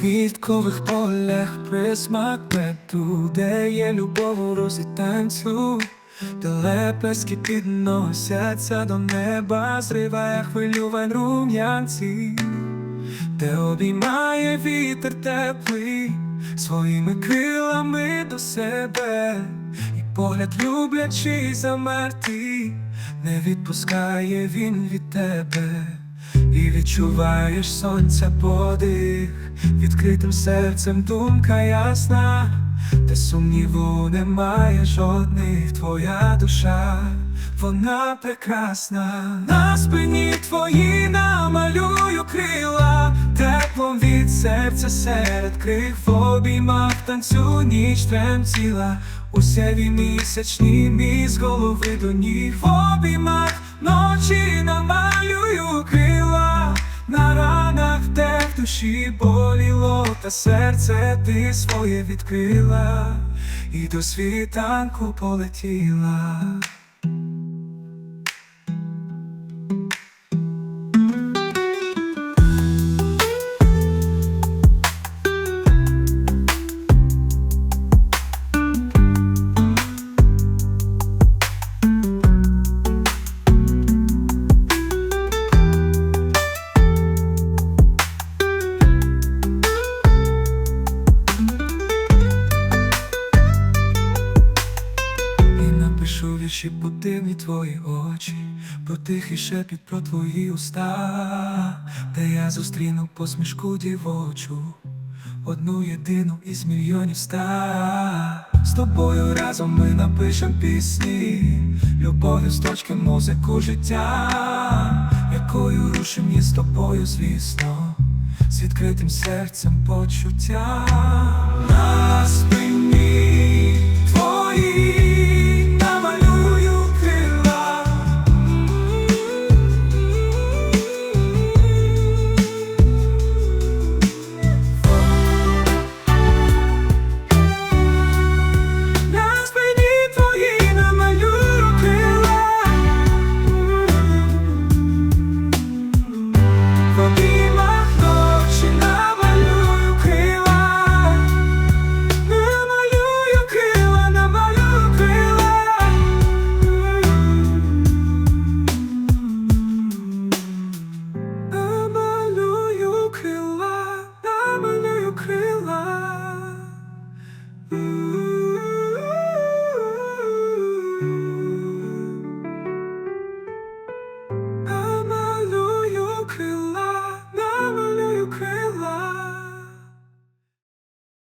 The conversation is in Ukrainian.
квіткових полях присмак меду, де є любов у розі танцю, де лепески підносяться до неба, зриває хвилювань рум'янці, де обіймає вітер теплий своїми крилами до себе, і погляд люблячий замертий, не відпускає він від тебе. І відчуваєш сонця подих, відкритим серцем думка ясна, де сумніву немає жодних, твоя душа, вона прекрасна. На спині твої намалюю крила, теплом від серця серед крих в обіймах танцю ніч тремтіла, у сяві місячні мій з голови до ніг в обіймах ночі намалюю крила на ранах, де в душі боліло, та серце ти своє відкрила, і до світанку полетіла. І напишу вірші по дивні твої очі, про шепіт про твої уста, де я зустріну посмішку дівочу, одну єдину із мільйонів ста. З тобою разом ми напишем пісні, любов'ю з точки музику життя, якою рушим є з тобою, звісно, з відкритим серцем почуття. На спині